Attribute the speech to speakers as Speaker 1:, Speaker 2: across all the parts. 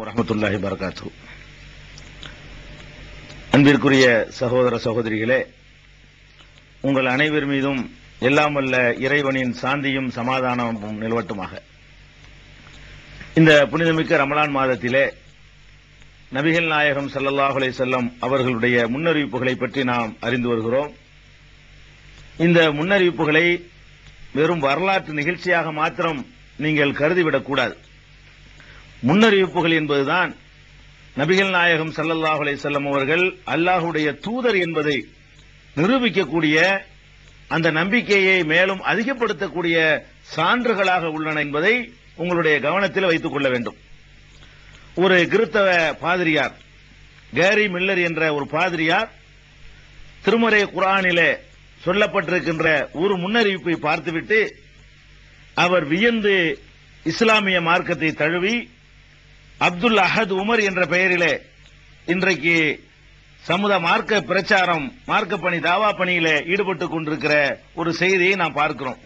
Speaker 1: வரமத்துல்லாஹி வரகாத்து அன்பிற்குரிய சகோதர சகோதரிகளே உங்கள் அனைவர் மீதும் எல்லாம் வல்ல இறைவனின் சாந்தியும் சமாதானமும் நிலவட்டுமாக. இந்த புனிதமிக்க ரமலான் மாதத்திலே நபிகள் நாயகம் ஸல்லல்லாஹு செல்லம் அவர்களுடைய முன்னறிவிப்புகளை பற்றி நாம் அறிந்து வருகிறோம். இந்த முன்னறிவிப்புகளை வெறும் வரலாற்று நிகழ்ச்சியாக மாத்திரம் நீங்கள் கருதிவிடக்கூடாது முன்னறிவிப்புகள் என்பதுதான் நபிகள் நாயகம் ஸல்லல்லாஹு செல்லம் அவர்கள் அல்லாஹுடைய தூதர் என்பதை நிரூபிக்கக்கூடிய அந்த நம்பிக்கையை மேலும் அதிகப்படுத்தக்கூடிய சான்றுகளாக உள்ளன என்பதை உங்களுடைய கவனத்தில் வைத்துக் கொள்ள வேண்டும். ஒரு கிறித்தவ பாதிரியார் கேரி மில்லர் என்ற ஒரு பாதிரியார் திருமறை குரானிலே சொல்லப்பட்டிருக்கின்ற ஒரு முன்னறிவிப்பை பார்த்துவிட்டு அவர் வியந்து இஸ்லாமிய மார்க்கத்தை தழுவி அப்துல் அஹத் உமர் என்ற பெயரிலே இன்றைக்கு சமுத மார்க்க பிரச்சாரம் மார்க்க பணி தாவா பணியில ஈடுபட்டுக் கொண்டிருக்கிற ஒரு செய்தியை நாம் பார்க்கிறோம்.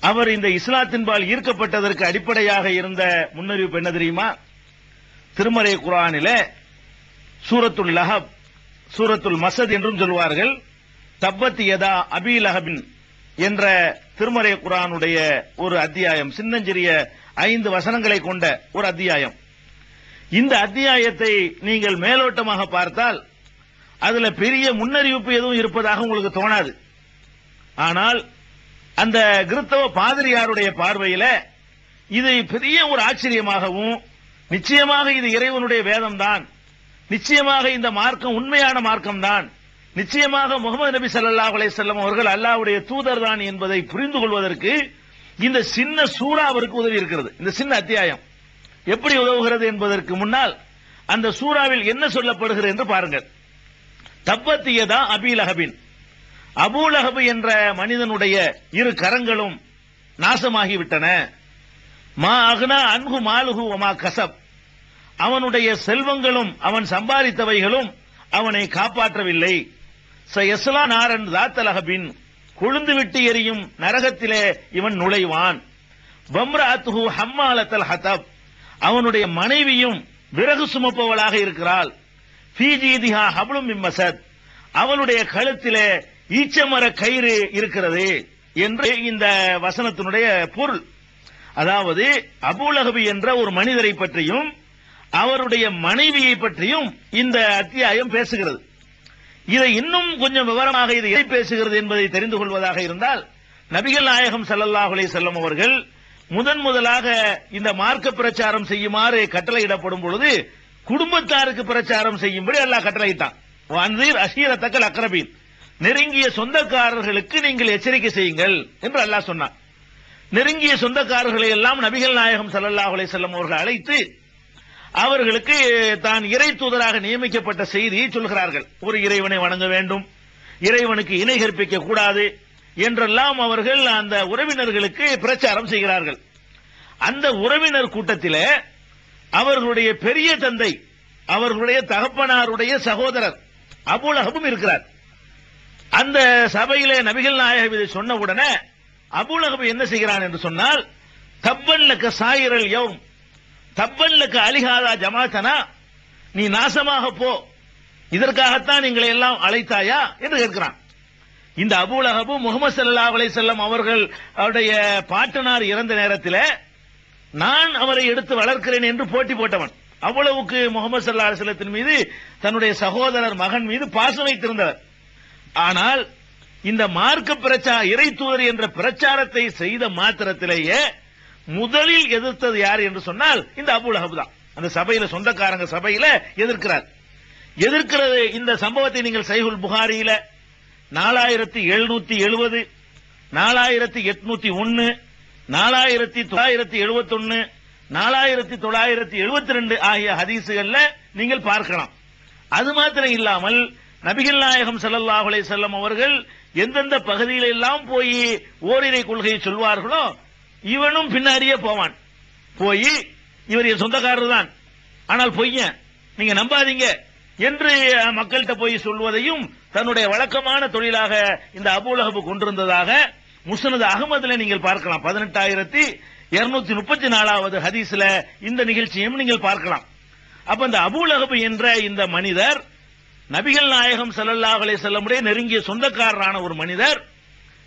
Speaker 1: அவர் இந்த இஸ்லாத்தின்பால் ஈர்க்கப்பட்டதற்கு அடிப்படையாக இருந்த முன்னறிவிப்பு என்ன தெரியுமா? திருமறை குரானில சூரத்துல் லஹப் சூரத்துல் மசத் என்றும் சொல்வார்கள். தப்பத் யதா அபி லஹபின் என்ற திருமறை குரானுடைய ஒரு அத்தியாயம் சின்னஞ்சிறிய ஐந்து வசனங்களை கொண்ட ஒரு அத்தியாயம். இந்த அத்தியாயத்தை நீங்கள் மேலோட்டமாக பார்த்தால் அதுல பெரிய முன்னறிவிப்பு எதுவும் இருப்பதாக உங்களுக்கு தோணாது. ஆனால் அந்த கிறிஸ்தவ பாதிரியாருடைய பார்வையில இது பெரிய ஒரு ஆச்சரியமாகவும் நிச்சயமாக இது இறைவனுடைய வேதம்தான். நிச்சயமாக இந்த மார்க்கம் உண்மையான மார்க்கம் தான் நிச்சயமாக முகமது நபி சல்லா அலே செல்லம் அவர்கள் அல்லாஹ்வுடைய தூதர் தான் என்பதை புரிந்து கொள்வதற்கு இந்த சின்ன சூறா அவருக்கு உதவி இருக்கிறது. இந்த சின்ன அத்தியாயம் எப்படி உதவுகிறது என்பதற்கு முன்னால் அந்த சூறாவில் என்ன சொல்லப்படுகிறது என்று பாருங்கள். தப்பத்தியதா அபீலஹபின் அபூலகபு என்ற மனிதனுடைய இரு கரங்களும் நாசமாகிவிட்டன. மா அகுனா அன்கு மாலுகு ஒமா கசப். அவனுடைய செல்வங்களும் அவன் சம்பாதித்தவைகளும் அவனை காப்பாற்றவில்லை. ச எஸ்லா நாரன் தாத்தலஹபின் கொழுந்து விட்டு எரியும் நரகத்திலே இவன் நுழைவான். பம்ராத்துஹு ஹம்மாலத்தல் ஹதப். அவனுடைய மனைவியும் விறகு சுமப்பவளாக இருக்கிறாள். ஃபீஜீதிஹா ஹப்ளும் மிம்மசத். அவளுடைய கழுத்திலே ஈச்சமர கயிறு இருக்கிறது என்று இந்த வசனத்தினுடைய பொருள். அதாவது அபூலகபி என்ற ஒரு மனிதரை பற்றியும் அவருடைய மனைவியை பற்றியும் இந்த அத்தியாயம் பேசுகிறது. இதை இன்னும் கொஞ்சம் விவரமாக இது எதை பேசுகிறது என்பதை தெரிந்து கொள்வதாக இருந்தால் நபிகள் நாயகம் ஸல்லல்லாஹு செல்லும் அவர்கள் முதன் முதலாக இந்த மார்க்க பிரச்சாரம் செய்யுமாறு கட்டளையிடப்படும் பொழுது குடும்பத்தாருக்கு பிரச்சாரம் செய்யும்படி அல்லாஹ் கட்டளையிட்டான். வன்தீர் அக்ரபீன். நெருங்கிய சொந்தக்காரர்களுக்கு நீங்கள் எச்சரிக்கை செய்யுங்கள் என்று அல்லாஹ் சொன்னான். நெருங்கிய சொந்தக்காரர்களை எல்லாம் நபிகள் நாயகம் ஸல்லல்லாஹு அலைஹி அவர்கள் அழைத்து அவர்களுக்கு தான் இறை தூதராக நியமிக்கப்பட்ட செய்தியை சொல்கிறார்கள். ஒரு இறைவனை வணங்க வேண்டும் இறைவனுக்கு இணை கற்பிக்க கூடாது என்றெல்லாம் அவர்கள் அந்த உறவினர்களுக்கு பிரச்சாரம் செய்கிறார்கள். அந்த உறவினர் கூட்டத்தில் அவர்களுடைய பெரிய தந்தை அவர்களுடைய தகப்பனாருடைய சகோதரர் அபுலகமும் இருக்கிறார். அந்த சபையிலே நபிகள் நாயகம் இதை சொன்ன உடனே அபுலகபு என்ன செய்கிறான் என்று சொன்னால் தப்பல்லக்க சாயிரல் யௌம். தப்பல்லக்க அலிஹாதா ஜமாத்தனா? நீ நாசமாக போ. இதற்காகத்தான் எங்களை எல்லாம் அழைத்தாயா? என்று கேட்கிறான். இந்த அபுலகபு முகமது சல்லா அலை செல்லம் அவர்கள் அவருடைய பாட்டனார் இறந்த நேரத்தில் நான் அவரை எடுத்து வளர்க்கிறேன் என்று போட்டி போட்டவன். அவ்வளவுக்கு முகமது சல்லா அலிசல்லத்தின் மீது தன்னுடைய சகோதரர் மகன் மீது பாசம் வைத்திருந்தவர். ஆனால் இந்த மார்க்க பிரச்சார இறை தூதர் என்ற பிரச்சாரத்தை செய்த மாத்திரத்திலேயே முதலில் எதிர்த்தது யார் என்று சொன்னால் இந்த அபுல் தான். அந்த சபையில சொந்தக்காரங்க சபையில எதிர்க்கிறார். எதிர்க்கிறது இந்த சம்பவத்தை நீங்கள் சைகுல் புகாரியில நாலாயிரத்தி எழுநூத்தி எழுபது நாலாயிரத்தி எட்நூத்தி ஒன்னு நாலாயிரத்தி தொள்ளாயிரத்தி எழுபத்தி ஒன்னு நாலாயிரத்தி தொள்ளாயிரத்தி எழுபத்தி ரெண்டு ஆகிய ஹதீசுகள்ல நீங்கள் பார்க்கலாம். அது மாத்திரம் இல்லாமல் நபிகள் நாயகம் ஸல்லல்லாஹு அலைஹி வஸல்லம் அவர்கள் எந்தெந்த பகுதியில எல்லாம் போய் ஓரிரை கொள்கையை சொல்வார்களோ இவனும் பின்னாடியே போவான். போய் இவர் என் சொந்தக்காரர் தான் ஆனால் பொய்ய நீங்க நம்பாதீங்க என்று மக்கள்கிட்ட போய் சொல்வதையும் தன்னுடைய வழக்கமான தொழிலாக இந்த அபுலகபு கொண்டிருந்ததாக முசனது அகமதுல நீங்கள் பார்க்கலாம். பதினெட்டாயிரத்தி இருநூத்தி முப்பத்தி நாலாவது ஹதீஸ்ல இந்த நிகழ்ச்சியும் நீங்கள் பார்க்கலாம். அப்ப இந்த அபுலகபு என்ற இந்த மனிதர் நபிகள் நாயகம் ஸல்லல்லாஹு அலைஹி வஸல்லமுடைய நெருங்கிய சொந்தக்காரரான ஒரு மனிதர்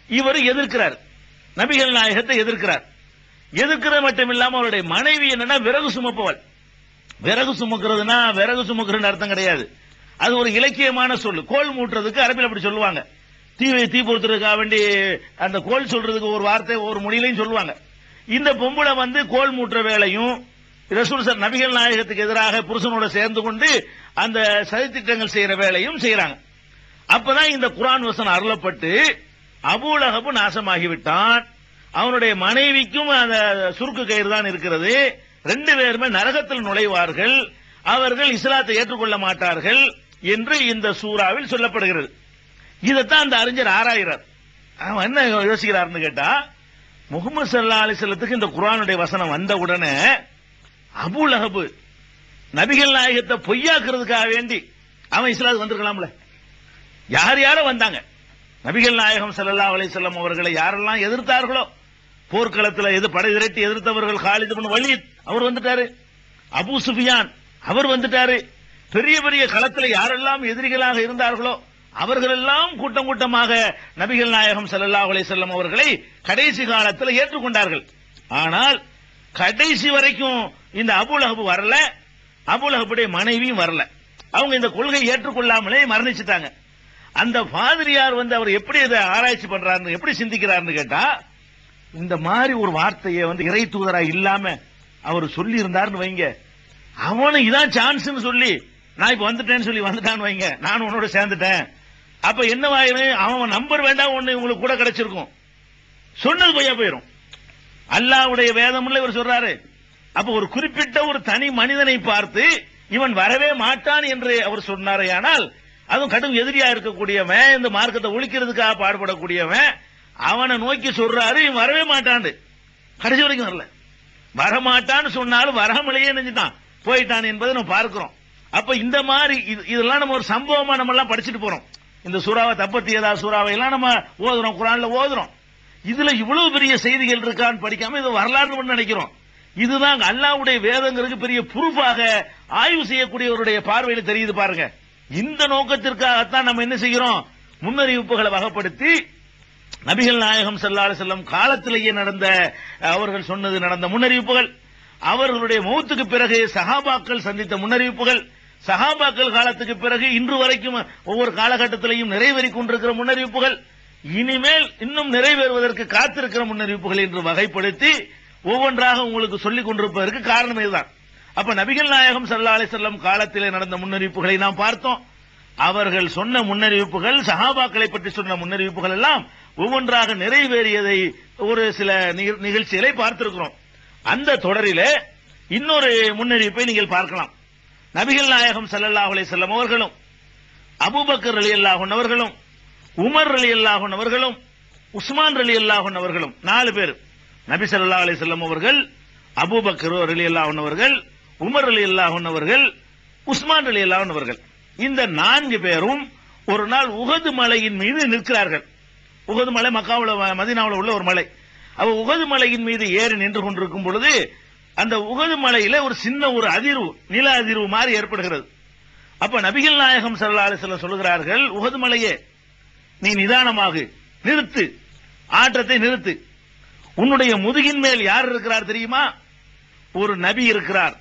Speaker 1: இவர் எதிர்க்கிறார். நபிகள் நாயகத்தை எதிர்க்கிறார். எதிர்க்கிறது மட்டும் இல்லாம அவருடைய மனைவி என்னன்னா விறகு சுமப்பவள். விறகு சுமக்கிறதுனா விறகு சுமக்கிறதுன்னு அர்த்தம் கிடையாது. அது ஒரு இலக்கியமான சொல்லு கோல் மூட்டுறதுக்கு அரபில் அப்படி சொல்லுவாங்க. தீ தீ பொறுத்துறதுக்காக வேண்டி அந்த கோல் சொல்றதுக்கு ஒரு வார்த்தை ஒரு மொழியிலையும் சொல்லுவாங்க. இந்த பொம்பளை வந்து கோல் மூட்டுற வேலையும் ரசூல் சார் நபிகள் நாயகத்துக்கு எதிராக புருஷனோட சேர்ந்து கொண்டு அந்த சதித்திட்டங்கள் செய்யற வேலையும் செய்யறாங்க. அப்பதான் இந்த குரான் வசனம் அருளப்பட்டு அபூலகபு நாசமாகிவிட்டான். அவனுடைய மனைவிக்கும் அந்த சுருக்கு கயிறு தான் இருக்கிறது. ரெண்டு பேருமே நரகத்தில் நுழைவார்கள். அவர்கள் இஸ்லாத்தை ஏற்றுக்கொள்ள மாட்டார்கள் என்று இந்த சூறாவில் சொல்லப்படுகிறது. இதைத்தான் அந்த அறிஞர் ஆராயிறார். அவன் என்ன யோசிக்கிறார்னு கேட்டா முகமது சல்லா அலிசல்லத்துக்கு இந்த குரானுடைய வசனம் வந்த உடனே அபு லஹபு நபிகள் நாயகத்தை பொய்யாக்குறதுக்காக வேண்டி அவன் இஸ்லாத்துக்கு வந்திருக்கலாம்ல. யார் யாரோ வந்தாங்க. நபிகள் நாயகம் ஸல்லல்லாஹு அலிசல்லம் அவர்களை யாரெல்லாம் எதிர்த்தார்களோ போர்க்களத்தில் எது படை திரட்டி எதிர்த்தவர்கள் காலித் பண்ண வழி அவர் வந்துட்டாரு. அபு சுஃபியான் அவர் வந்துட்டாரு. பெரிய பெரிய களத்தில் யாரெல்லாம் எதிரிகளாக இருந்தார்களோ அவர்கள் எல்லாம் கூட்டம் கூட்டமாக நபிகள் நாயகம் ஸல்லல்லாஹு அலிசல்லம் அவர்களை கடைசி காலத்தில் ஏற்றுக்கொண்டார்கள். ஆனால் கடைசி வரைக்கும் இந்த அபூலஹப் வரல அபூலஹபுடைய மனைவியும் வரல. அவங்க இந்த கொள்கை ஏற்றுக்கொள்ளாமலே மரணிச்சுட்டாங்க. அந்த பாதிரியார் வந்து அவர் எப்படி இதை ஆராய்ச்சி பண்றாரு எப்படி சிந்திக்கிறாருன்னு கேட்டா இந்த மாதிரி ஒரு வார்த்தையை வந்து இறை தூதரா இல்லாம அவர் சொல்லி இருந்தாருன்னு வைங்க. அவனும் இதான் சான்ஸ்னு சொல்லி நான் இப்ப வந்துட்டேன்னு சொல்லி வந்துட்டான்னு வைங்க. நான் உன்னோட சேர்ந்துட்டேன். அப்ப என்னவாயிரும் அவன் நம்பர் வேண்டாம் ஒண்ணு உங்களுக்கு கூட கிடைச்சிருக்கும். சொன்னது பொய்யா போயிரும். அல்லாவுடைய வேதம்ல இவர் சொல்றாரு அப்ப ஒரு குறிப்பிட்ட ஒரு தனி மனிதனை பார்த்து இவன் வரவே மாட்டான் என்று அவர் சொன்னாரே ஆனால் அதுவும் கடும் எதிரியா இருக்கக்கூடியவன் இந்த மார்க்கத்தை ஒழிக்கிறதுக்காக பாடுபடக்கூடியவன் அவனை நோக்கி சொல்றாரு இவன் வரவே மாட்டான் கடைசி வரைக்கும் வரல. வரமாட்டான்னு சொன்னாலும் வராமலேயே நினைஞ்சிட்டான் போயிட்டான் என்பதை நம்ம பார்க்கிறோம். அப்ப இந்த மாதிரி இது- இதெல்லாம் நம்ம ஒரு சம்பவமா நம்ம எல்லாம் படிச்சுட்டு போறோம். இந்த சூறாவை தப்பத்தியதா சூறாவை எல்லாம் நம்ம ஓதுறோம் குரான்ல ஓதுறோம். இதுல இவ்வளவு பெரிய செய்திகள் இருக்கான்னு படிக்காம இது வரலாறு நினைக்கிறோம். இதுதான் அல்லாவுடைய வேதங்களுக்கு பெரிய புரூஃபாக ஆய்வு செய்யக்கூடியவருடைய பார்வையில் தெரியுது பாருங்க. இந்த நோக்கத்திற்காகத்தான் நம்ம என்ன செய்கிறோம்? முன்னறிவிப்புகளை வகைப்படுத்தி நபிகள் நாயகம் செல்லாறு செல்லும் காலத்திலேயே நடந்த அவர்கள் சொன்னது நடந்த முன்னறிவிப்புகள் அவர்களுடைய மௌத்துக்கு பிறகு சகாபாக்கள் சந்தித்த முன்னறிவிப்புகள் சகாபாக்கள் காலத்துக்கு பிறகு இன்று வரைக்கும் ஒவ்வொரு காலகட்டத்திலையும் நிறைவேறிக் கொண்டிருக்கிற முன்னறிவிப்புகள் இனிமேல் இன்னும் நிறைவேறுவதற்கு காத்திருக்கிற முன்னறிவிப்புகள் என்று வகைப்படுத்தி ஒவ்வொன்றாக உங்களுக்கு சொல்லிக் கொண்டிருப்பதற்கு காரணம் இதுதான். அப்ப நபிகள் நாயகம் சல்லா அலி செல்லம் காலத்திலே நடந்த முன்னறிவிப்புகளை நாம் பார்த்தோம். அவர்கள் சொன்ன முன்னறிவிப்புகள் சஹாபாக்களை பற்றி சொன்ன முன்னறிவிப்புகள் எல்லாம் ஒவ்வொன்றாக நிறைவேறியதை ஒரு சில நிகழ்ச்சிகளை பார்த்திருக்கிறோம். அந்த தொடரிலே இன்னொரு முன்னறிவிப்பை நீங்கள் பார்க்கலாம். நபிகள் நாயகம் ஸல்லல்லாஹு அலி செல்லம் அவர்களும் அபூபக்கர் அலி அல்லாஹன் அவர்களும் உமர் அலி அல்லாஹன் அவர்களும் உஸ்மான் அலி அல்லாஹன் அவர்களும் நாலு பேர். நபி அலி செல்லம் அவர்கள் அபுபக்கர் அலி அன்ஹு அவர்கள் உமர் அலி அன்ஹு அவர்கள் உஸ்மான் அலி அன்ஹு அவர்கள். இந்த நான்கு பேரும் ஒரு நாள் உகது மலையின் மீது நிற்கிறார்கள். உகது மலை மக்காவில் மதினாவில் உள்ள ஒரு மலை. அவ உகது மலையின் மீது ஏறி நின்று கொண்டிருக்கும் பொழுது அந்த உகது மலையில ஒரு சின்ன ஒரு அதிர்வு நில அதிர்வு மாதிரி ஏற்படுகிறது. அப்ப நபிகள் நாயகம் ஸல்லல்லாஹு அலைஹி சொல்லுகிறார்கள் சொல்கிறார்கள் உகது மலையே நீ நிதானமாகு நிறுத்து ஆட்டத்தை நிறுத்து. உன்னுடைய முதுகின் மேல் யார் இருக்கிறார் தெரியுமா? ஒரு நபி இருக்கிறார்.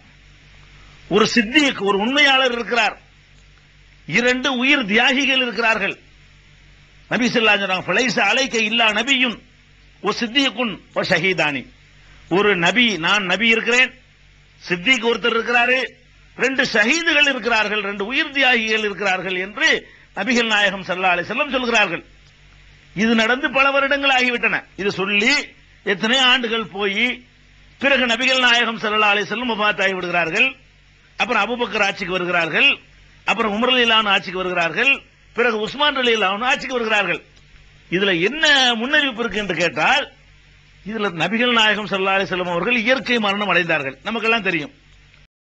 Speaker 1: ஒரு சித்திக் ஒரு உண்மையாளர் இருக்கிறார். இரண்டு உயிர் தியாகிகள் இருக்கிறார்கள். நபி ஸல்லல்லாஹு அலைஹி அலைக்க இல்லா நபியுன் ஒ சித்தியக்குன் ஒ ஷஹீதானி. ஒரு நபி நான் நபி இருக்கிறேன். சித்திக் ஒருத்தர் இருக்கிறாரு. ரெண்டு ஷஹீதுகள் இருக்கிறார்கள். ரெண்டு உயிர் தியாகிகள் இருக்கிறார்கள் என்று நபிகள் நாயகம் சல்லா அலைஹி செல்லம் சொல்கிறார்கள். இது நடந்து பல வருடங்கள் ஆகிவிட்டன. இது சொல்லி எத்தனை ஆண்டுகள் போய் பிறகு நபிகள் நாயகம் ஸல்லல்லாஹு அலி செல்லும் முபாத்தாகி விடுகிறார்கள்? அப்புறம் அபுபக்கர் ஆட்சிக்கு வருகிறார்கள். அப்புறம் உமர் அலிலான் ஆட்சிக்கு வருகிறார்கள். பிறகு உஸ்மான் அலிலான் ஆட்சிக்கு வருகிறார்கள். இதுல என்ன முன்னறிவிப்பு இருக்கு என்று கேட்டால் இதுல நபிகள் நாயகம் ஸல்லல்லாஹு அலைஹி அவர்கள் இயற்கை மரணம் அடைந்தார்கள். நமக்கெல்லாம் தெரியும்.